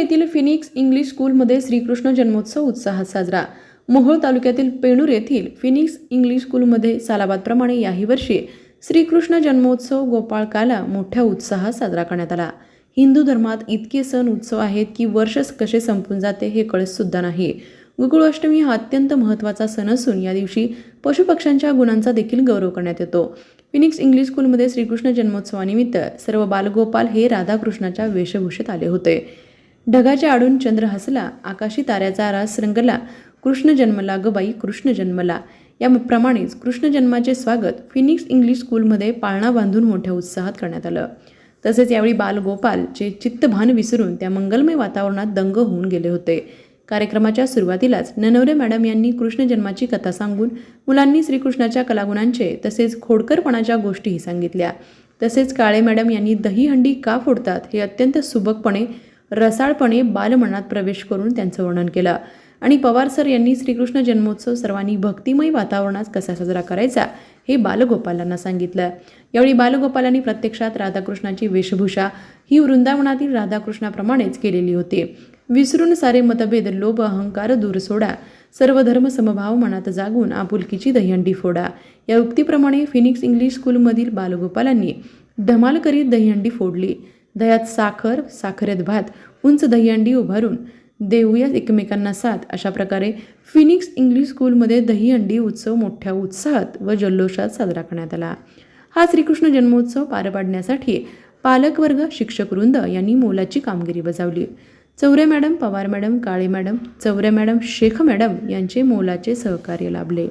येथील Phoenix English स्कूलमध्ये श्रीकृष्ण जन्मोत्सव उत्साहात साजरा. मोहोळ तालुक्यातील पेणूर येथील फिनिक्स इंग्लिश स्कूलमध्ये सालाबादप्रमाणे याही वर्षी श्रीकृष्ण जन्मोत्सव गोपाळकाला मोठ्या उत्साहात साजरा करण्यात आला. हिंदू धर्मात इतके सण उत्सव आहेत की वर्ष कसे संपून जाते हे कळत सुद्धा नाही. गोकुळाष्टमी हा अत्यंत महत्त्वाचा सण असून या दिवशी पशुपक्ष्यांच्या गुणांचा देखील गौरव करण्यात येतो. फिनिक्स इंग्लिश स्कूलमध्ये श्रीकृष्ण जन्मोत्सवानिमित्त सर्व बालगोपाल हे राधाकृष्णाच्या वेशभूषेत आले होते. ढगाच्या आडून चंद्र हसला आकाशी ताऱ्याचा रास रंगला कृष्ण जन्मला ग बाई कृष्ण जन्मला. या प्रमाणेच कृष्ण जन्माचे स्वागत फिनिक्स इंग्लिश स्कूलमध्ये पाळणा बांधून मोठ्या उत्साहात करण्यात आलं. तसेच यावेळी बालगोपालचे चित्तभान विसरून त्या मंगलमय वातावरणात दंग होऊन गेले होते. कार्यक्रमाच्या सुरुवातीलाच ननवरे मॅडम यांनी कृष्ण जन्माची कथा सांगून मुलांनी श्रीकृष्णाच्या कलागुणांचे तसेच खोडकरपणाच्या गोष्टीही सांगितल्या. तसेच काळे मॅडम यांनी दहीहंडी का फोडतात हे अत्यंत सुबकपणे रसाळपणे बालमनात प्रवेश करून त्यांचं वर्णन केलं. आणि पवार सर यांनी श्रीकृष्ण जन्मोत्सव सर्वांनी भक्तिमय वातावरणात कसा साजरा करायचा हे बालगोपालांना सांगितलं. यावेळी बालगोपालांनी प्रत्यक्षात राधाकृष्णाची वेशभूषा ही वृंदावनातील राधाकृष्णाप्रमाणेच केलेली होती. विसरून सारे मतभेद लोभ अहंकार दूर सोडा. सर्व धर्म समभाव मनात जागून आपुलकीची दहीहंडी फोडा. या उक्तीप्रमाणे फिनिक्स इंग्लिश स्कूलमधील बालगोपालांनी धमाल करीत दहीहंडी फोडली. दह्यात साखर साखरेत भात उंच दहीहंडी उभारून देऊया एकमेकांना साथ. अशा प्रकारे फिनिक्स इंग्लिश स्कूलमध्ये दहीहंडी उत्सव मोठ्या उत्साहात व जल्लोषात साजरा करण्यात आला. हा श्रीकृष्ण जन्मोत्सव पार पाडण्यासाठी पालकवर्ग शिक्षक वृंद यांनी मोलाची कामगिरी बजावली. Chaure madam Pawar madam Kale madam Chaure madam Shaikh madam यांचे मोलाचे सहकार्य लाभले.